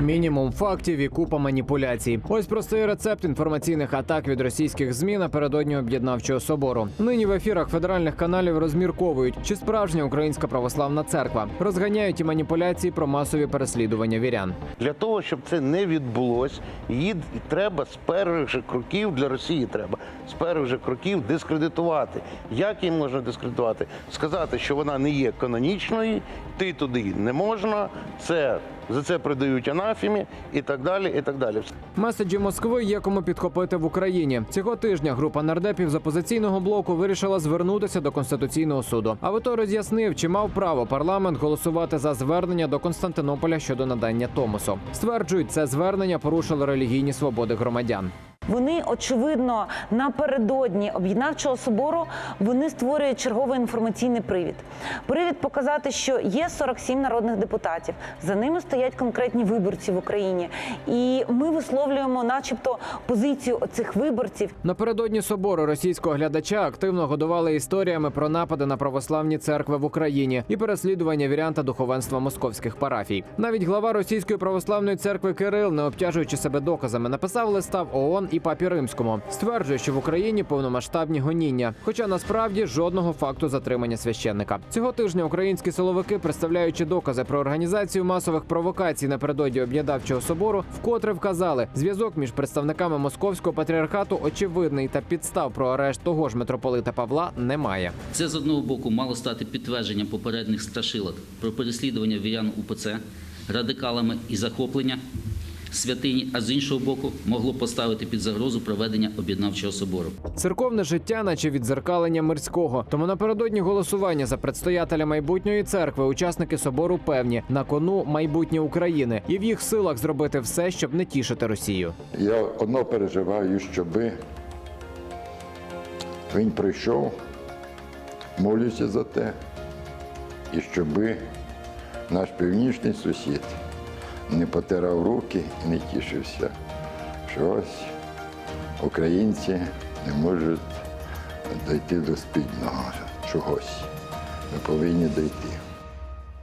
Мінімум фактів і купа маніпуляцій. Ось простий рецепт інформаційних атак від російських змі напередодні об'єднавчого собору. Нині в ефірах федеральних каналів розмірковують, чи справжня українська православна церква розганяють і маніпуляції про масові переслідування вірян. Для того, щоб це не відбулось, її треба з перших же кроків для Росії треба з перших же кроків дискредитувати. Як її можна дискредитувати? Сказати, що вона не є канонічною, ти туди не можна, це за це придають анафімі і так далі. І так далі. Меседжі Москви є кому підхопити в Україні. Цього тижня група нардепів з опозиційного блоку вирішила звернутися до конституційного суду. А вито роз'яснив, чи мав право парламент голосувати за звернення до Константинополя щодо надання Томосу. Стверджують, це звернення порушило релігійні свободи громадян. Вони очевидно напередодні об'єднавчого собору вони створюють черговий інформаційний привід. Привід показати, що є 47 народних депутатів. За ними стоять конкретні виборці в Україні, і ми висловлюємо, начебто, позицію оцих виборців. Напередодні собору російського глядача активно годували історіями про напади на православні церкви в Україні і переслідування вірян духовенства московських парафій. Навіть глава російської православної церкви Кирил, не обтяжуючи себе доказами, написав листа в ООН і папі римському. Стверджує, що в Україні повномасштабні гоніння, хоча насправді жодного факту затримання священника. Цього тижня українські силовики, представляючи докази про організацію масових провокацій напередодні об'єднавчого собору, вкотре вказали, зв'язок між представниками московського патріархату очевидний та підстав про арешт того ж митрополита Павла немає. Це з одного боку мало стати підтвердженням попередніх страшилок про переслідування вірян УПЦ радикалами і захоплення святині, а з іншого боку, могло поставити під загрозу проведення об'єднавчого собору. Церковне життя, наче відзеркалення мирського. Тому напередодні голосування за предстоятеля майбутньої церкви учасники собору певні на кону майбутнє України і в їх силах зробити все, щоб не тішити Росію. Я одно переживаю, щоби він прийшов, молюся за те, і щоби наш північний сусід не потирав руки і не тішився, що ось українці не можуть дійти до спільного чогось. Ми повинні дойти.